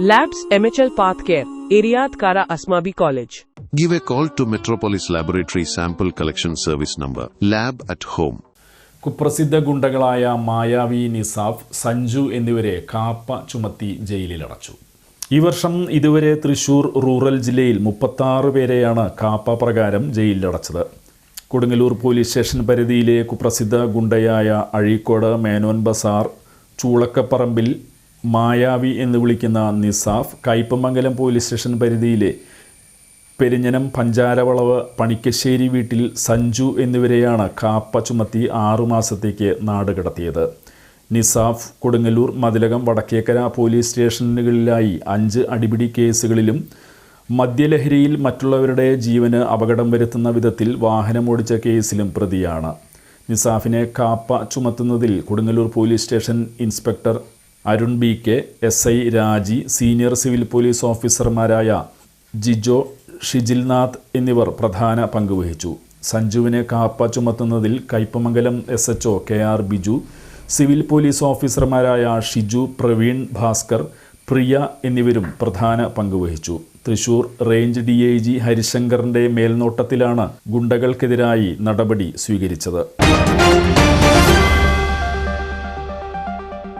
Labs MHL Path Care, Iriad Kara Asmabi College. Give a call to Metropolis Laboratory Sample Collection Service number Lab at Home. കുപ്രസിദ്ധ ഗുണ്ടകളായ മായാവി നിസാഫ് സഞ്ജു എന്നിവരെ കാപ്പ ചുമത്തി ജയിലിലടച്ചു ഈ വർഷം ഇതുവരെ Thrissur rural ജില്ലയിൽ മുപ്പത്താറ് പേരെയാണ് കാപ്പ പ്രകാരം ജയിലിലടച്ചത് കൊടുങ്ങല്ലൂർ പോലീസ് സ്റ്റേഷൻ പരിധിയിലെ കുപ്രസിദ്ധ ഗുണ്ടയായ അഴീക്കോട് മേനോൻ ബസാർ ചൂളക്കപ്പറമ്പിൽ മായാവി എന്ന് വിളിക്കുന്ന നിസാഫ് കയ്പമംഗലം പോലീസ് സ്റ്റേഷൻ പരിധിയിലെ പെരിഞ്ഞനം പഞ്ചാരവളവ് പണിക്കശ്ശേരി വീട്ടിൽ സഞ്ജു എന്നിവരെയാണ് കാപ്പ ചുമത്തി ആറുമാസത്തേക്ക് നാട് കടത്തിയത്. നിസാഫ് കൊടുങ്ങല്ലൂർ മതിലകം വടക്കേക്കര പോലീസ് സ്റ്റേഷനുകളിലായി അഞ്ച് അടിപിടി കേസുകളിലും മദ്യലഹരിയിൽ മറ്റുള്ളവരുടെ ജീവന് അപകടം വരുത്തുന്ന വിധത്തിൽ വാഹനമോടിച്ച കേസിലും പ്രതിയാണ്. നിസാഫിനെ KAAPA ചുമത്തുന്നതിൽ Kodungallur police station inspector Arun B K S I Raji senior civil police ഓഫീസർമാരായ ജിജോ ഷിജിൽനാഥ് എന്നിവർ പ്രധാന പങ്കുവഹിച്ചു സഞ്ജുവിനെ KAAPA ചുമത്തുന്നതിൽ Kaipamangalam S H O K R Biju civil police ഓഫീസർമാരായ ഷിജു പ്രവീൺ ഭാസ്കർ പ്രിയ എന്നിവരും പ്രധാന പങ്കുവഹിച്ചു Thrissur range D I G ഹരിശങ്കറിന്റെ മേൽനോട്ടത്തിലാണ് ഗുണ്ടകൾക്കെതിരായി നടപടി സ്വീകരിച്ചത്.